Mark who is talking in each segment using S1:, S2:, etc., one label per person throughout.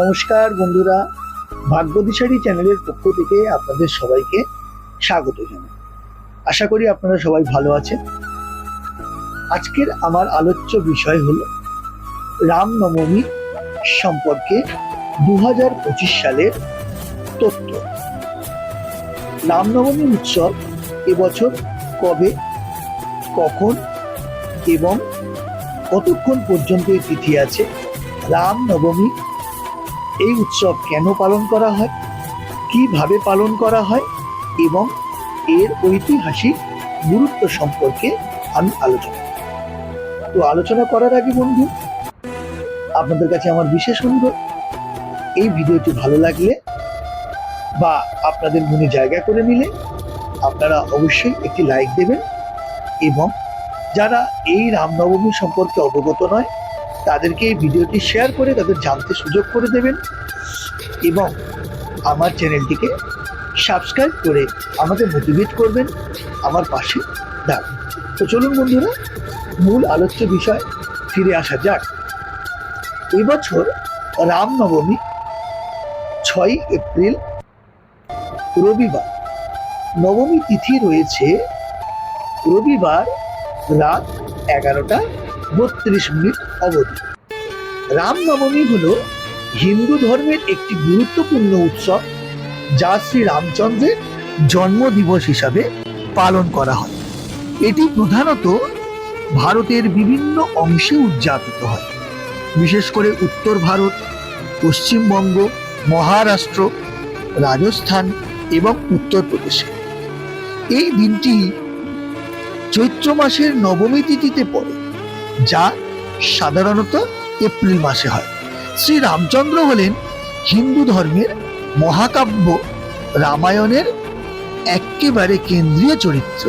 S1: নমস্কার বন্ধুরা, ভাগ্যদিশারি চ্যানেলের পক্ষ থেকে আপনাদের সবাইকে স্বাগত জানাই। আশা করি আপনারা সবাই ভালো আছেন। আজকের আমার আলোচ্য বিষয় হল রামনবমী সম্পর্কে দু হাজার পঁচিশ সালের তথ্য। রামনবমী উৎসব এবছর কবে, কখন এবং কতক্ষণ পর্যন্ত এই তিথি আছে? রামনবমী এই উৎসব কেন পালন করা হয় কীভাবে পালন করা হয় এবং এর ঐতিহাসিক গুরুত্ব সম্পর্কে আমি আলোচনা। তো আলোচনা করার আগে বন্ধু, আপনাদের কাছে আমার বিশেষ অনুরোধ, এই ভিডিওটি ভালো লাগলে বা আপনাদের মনে জায়গা করে নিলে আপনারা অবশ্যই একটি লাইক দেবেন এবং যারা এই রামনবমী সম্পর্কে অবগত নয় তাদেরকে এই ভিডিওটি শেয়ার করে তাদের জানতে সুযোগ করে দেবেন এবং আমার চ্যানেলটিকে সাবস্ক্রাইব করে আমাকে মোটিভেট করবেন আমার পাশে দাঁড়ান। তো চলুন বন্ধুরা, মূল আলোচ্য বিষয় ফিরে আসা যাক। এবছর রামনবমী ছয় এপ্রিল, রবিবার। নবমী তিথি রয়েছে রবিবার রাত এগারোটা বত্রিশ মিনিট। অবধি রামনবমী হল হিন্দু ধর্মের একটি গুরুত্বপূর্ণ উৎসব, যা শ্রী রামচন্দ্রের জন্মদিবস হিসাবে পালন করা হয়। এটি প্রধানত ভারতের বিভিন্ন অংশে উদযাপিত হয়। বিশেষ করে উত্তর ভারত, পশ্চিমবঙ্গ, মহারাষ্ট্র, রাজস্থান এবং উত্তরপ্রদেশে এই দিনটি চৈত্র মাসের নবমী তিথিতে পড়ে, যা সাধারণত এপ্রিল মাসে হয়। শ্রী রামচন্দ্র হলেন হিন্দু ধর্মের মহাকাব্য রামায়ণের একেবারে কেন্দ্রীয় চরিত্র।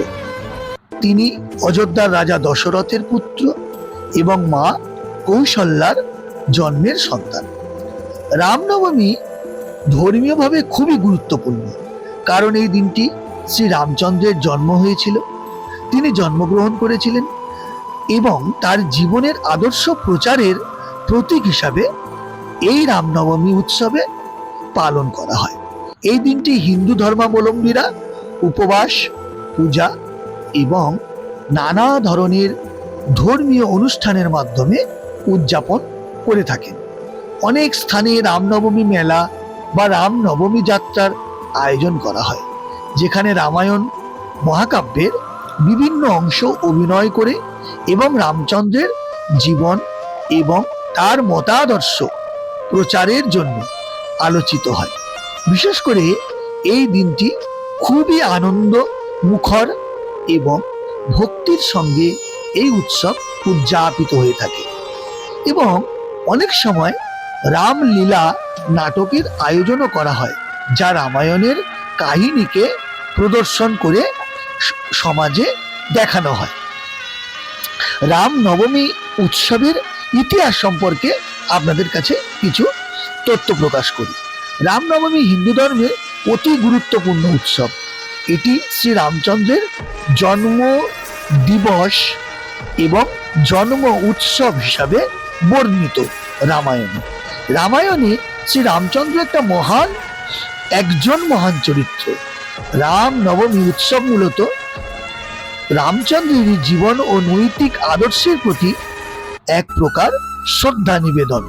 S1: তিনি অযোধ্যার রাজা দশরথের পুত্র এবং মা কৌশল্যার জন্মের সন্তান। রামনবমী ধর্মীয়ভাবে খুবই গুরুত্বপূর্ণ, কারণ এই দিনটি শ্রী রামচন্দ্রের জন্ম হয়েছিল। তিনি জন্মগ্রহণ করেছিলেন এবং তার জীবনের আদর্শ প্রচারের প্রতীক হিসাবে এই রামনবমী উৎসবে পালন করা হয়। এই দিনটি হিন্দু ধর্মাবলম্বীরা উপবাস, পূজা এবং নানা ধরনের ধর্মীয় অনুষ্ঠানের মাধ্যমে উদযাপন করে থাকেন। অনেক স্থানে রামনবমী মেলা বা রামনবমী যাত্রার আয়োজন করা হয়, যেখানে রামায়ণ, মহাকাব্যের বিভিন্ন অংশ অভিনয় করে এবং রামচন্দ্রের জীবন এবং তার মতাদর্শ প্রচারের জন্য আলোচিত হয়। বিশেষ করে এই দিনটি খুবই আনন্দ, মুখর এবং ভক্তির সঙ্গে এই উৎসব উদযাপিত হয়ে থাকে এবং অনেক সময় রামলীলা নাটকের আয়োজনও করা হয়, যা রামায়ণের কাহিনীকে প্রদর্শন করে সমাজে দেখানো হয়। রাম নবমী উৎসবের ইতিহাস সম্পর্কে আপনাদের কাছে কিছু তথ্য প্রকাশ করি। রামনবমী হিন্দু ধর্মের অতি গুরুত্বপূর্ণ উৎসব। এটি শ্রী রামচন্দ্রের জন্ম দিবস এবং জন্ম উৎসব হিসাবে বর্ণিত রামায়ণে। রামায়ণে শ্রী রামচন্দ্র একটা মহান, একজন মহান চরিত্র। রাম নবমী উৎসব মূলত রামচন্দ্রের জীবন ও নৈতিক আদর্শের প্রতি এক প্রকার শ্রদ্ধা নিবেদন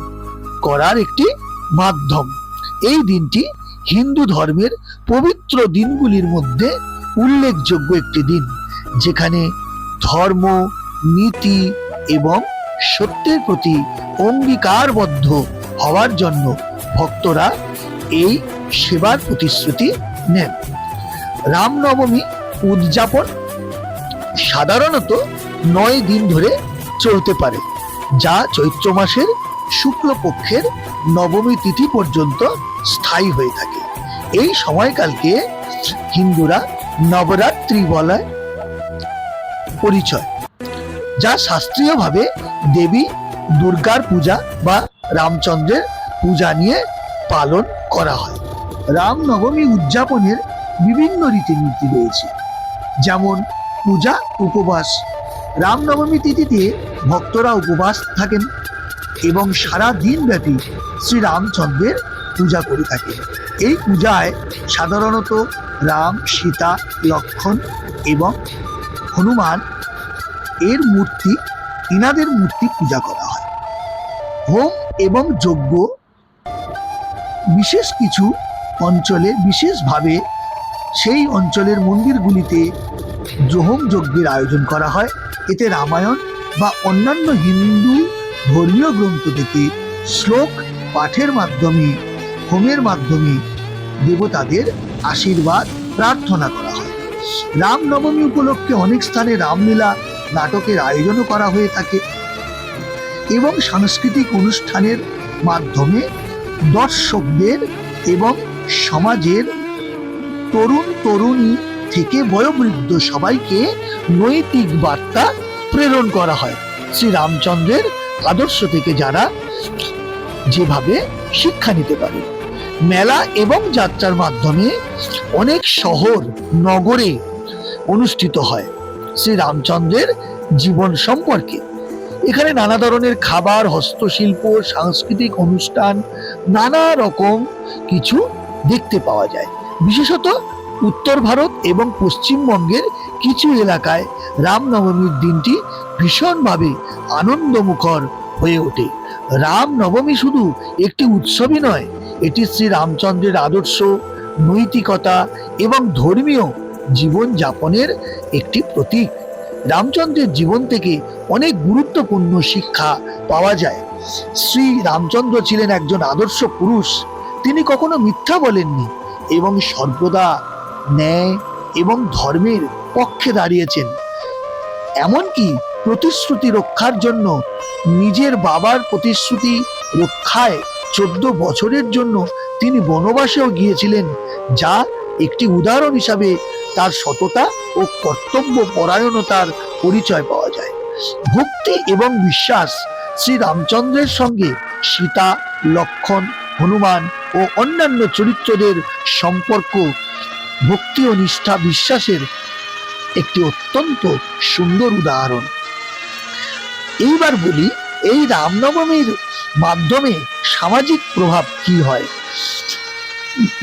S1: করার একটি মাধ্যম। এই দিনটি হিন্দু ধর্মের পবিত্র দিনগুলির মধ্যে উল্লেখযোগ্য একটি দিন, যেখানে ধর্ম, নীতি এবং সত্যের প্রতি অঙ্গীকারবদ্ধ হওয়ার জন্য ভক্তরা এই সেবার প্রতিশ্রুতি নেন। রামনবমী উদযাপন সাধারণত নয় দিন ধরে চলতে পারে, যা চৈত্র মাসের শুক্লপক্ষের নবমী তিথি পর্যন্ত স্থায়ী হয়ে থাকে। এই সময়কালকে হিন্দুরা নবরাত্রি বলায় পরিচয়, যা শাস্ত্রীয়ভাবে দেবী দুর্গার পূজা বা রামচন্দ্রের পূজা নিয়ে পালন করা হয়। রামনবমী উদযাপনের বিভিন্ন রীতিনীতি রয়েছে, যেমন পূজা, উপবাস। রামনবমী তিথিতে ভক্তরা উপবাস থাকেন এবং সারা দিন ব্যাপী শ্রী রামচন্দ্রের পূজা করে থাকে এই পূজায় সাধারণত রাম, সীতা, লক্ষণ এবং হনুমান এর মূর্তি, ইনাদের মূর্তি পূজা করা হয়। হোম এবং যজ্ঞ বিশেষ কিছু অঞ্চলে বিশেষভাবে সেই অঞ্চলের মন্দিরগুলিতে হোম যজ্ঞের আয়োজন করা হয়। এতে রামায়ণ বা অন্যান্য হিন্দু ধর্মীয় গ্রন্থ থেকে শ্লোক পাঠের মাধ্যমে, হোমের মাধ্যমে দেবতাদের আশীর্বাদ, প্রার্থনা করা হয়। রামনবমী উপলক্ষে অনেক স্থানে রামলীলা নাটকের আয়োজনও করা হয়ে থাকে এবং সাংস্কৃতিক অনুষ্ঠানের মাধ্যমে দর্শকদের এবং সমাজের তরুণ তরুণী থেকে বয়োবৃদ্ধ সবাইকে নৈতিক বার্তা প্রেরণ করা হয়। শ্রী রামচন্দ্রের আদর্শ থেকে যারা যেভাবে শিক্ষা নিতে পারে। মেলা এবং যাত্রার মাধ্যমে অনেক শহর, নগরে অনুষ্ঠিত হয় শ্রী রামচন্দ্রের জীবন সম্পর্কে। এখানে নানা ধরনের খাবার, হস্তশিল্প, সাংস্কৃতিক অনুষ্ঠান, নানা রকম কিছু দেখতে পাওয়া যায়। বিশেষত উত্তর ভারত এবং পশ্চিমবঙ্গের কিছু এলাকায় রামনবমীর দিনটি ভীষণভাবে আনন্দমুখর হয়ে ওঠে। রামনবমী শুধু একটি উৎসবই নয়, এটি শ্রী রামচন্দ্রের আদর্শ, নৈতিকতা এবং ধর্মীয় জীবন যাপনের একটি প্রতীক। রামচন্দ্রের জীবন থেকে অনেক গুরুত্বপূর্ণ শিক্ষা পাওয়া যায়। শ্রী রামচন্দ্র ছিলেন একজন আদর্শ পুরুষ। তিনি কখনো মিথ্যা বলেননি এবং সর্বদা ন্যায় এবং ধর্মের পক্ষে দাঁড়িয়েছেন। এমনকি প্রতিশ্রুতি রক্ষার জন্য নিজের বাবার প্রতিশ্রুতি রক্ষায় চোদ্দ বছরের জন্য তিনি বনবাসেও গিয়েছিলেন, যা একটি উদাহরণ হিসাবে তার সততা ও কর্তব্য পরায়ণতার পরিচয় পাওয়া যায়। ভক্তি এবং বিশ্বাস শ্রী রামচন্দ্রের সঙ্গে সীতা, লক্ষণ, হনুমান ও অন্যান্য চরিত্রদের সম্পর্ক ভক্তি ও নিষ্ঠা বিশ্বাসের একটি অত্যন্ত সুন্দর উদাহরণ। এইবার বলি, এই রামনবমীর মাধ্যমে সামাজিক প্রভাব কি হয়?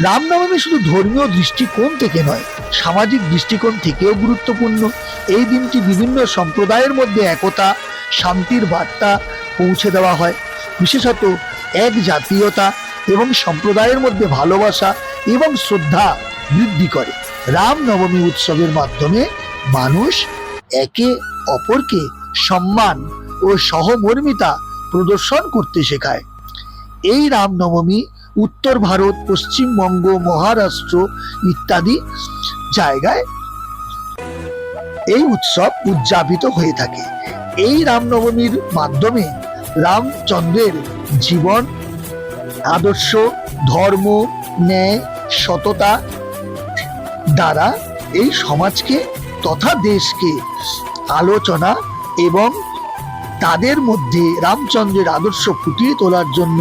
S1: রামনবমী শুধু ধর্মীয় দৃষ্টিকোণ থেকে নয়, সামাজিক দৃষ্টিকোণ থেকেও গুরুত্বপূর্ণ। এই দিনটি বিভিন্ন সম্প্রদায়ের মধ্যে একতা, শান্তির বার্তা পৌঁছে দেওয়া হয়। বিশেষত এক জাতীয়তা এবং সম্প্রদায়ের মধ্যে ভালোবাসা এবং শ্রদ্ধা বৃদ্ধি করে। রামনবমী উৎসবের মাধ্যমে মানুষ একে অপরকে সম্মান ও সহমর্মিতা প্রদর্শন করতে শেখায়। এই রামনবমী উত্তর ভারত, পশ্চিমবঙ্গ, মহারাষ্ট্র ইত্যাদি জায়গায় এই উৎসব উদযাপিত হয়ে থাকে। এই রামনবমীর মাধ্যমে রামচন্দ্রের জীবন, আদর্শ, ধর্ম, ন্যায়, সততা দ্বারা এই সমাজকে তথা দেশকে আলোচনা এবং তাদের মধ্যে রামচন্দ্রের আদর্শ ফুটিয়ে তোলার জন্য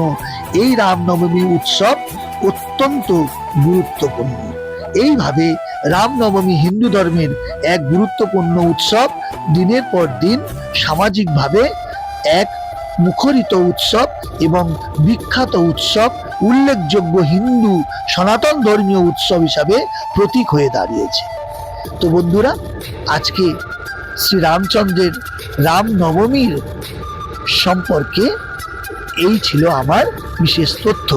S1: এই রামনবমী উৎসব অত্যন্ত গুরুত্বপূর্ণ। এইভাবে রামনবমী হিন্দু ধর্মের এক গুরুত্বপূর্ণ উৎসব দিনের পর দিন সামাজিকভাবে এক মুখরিত উৎসব এবং বিখ্যাত উৎসব উল্লেখযোগ্য হিন্দু সনাতন ধর্মীয় উৎসব হিসাবে প্রতীক হয়ে দাঁড়িয়েছে। তো বন্ধুরা, আজকে শ্রী রামচন্দ্রের রামনবমীর সম্পর্কে এই ছিল আমার বিশেষ তথ্য।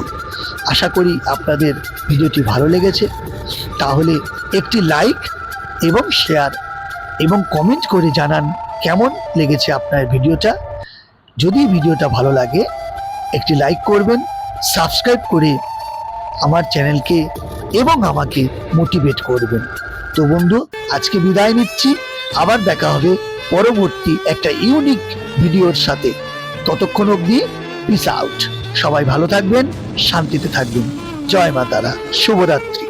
S1: আশা করি আপনাদের ভিডিওটি ভালো লেগেছে। তাহলে একটি লাইক এবং শেয়ার এবং কমেন্ট করে জানান কেমন লেগেছে আপনার ভিডিওটা। যদি ভিডিওটা ভালো লাগে, একটি লাইক করবেন সাবস্ক্রাইব করে আমার চ্যানেলকে এবং আমাকে মোটিভেট করবেন। তো বন্ধু, আজকে বিদায় নিচ্ছি। আবার দেখা হবে পরবর্তী একটা ইউনিক ভিডিওর সাথে। ততক্ষণ অবধি পিস আউট সবাই ভালো থাকবেন, শান্তিতে থাকবেন। জয় মাতারা শুভরাত্রি।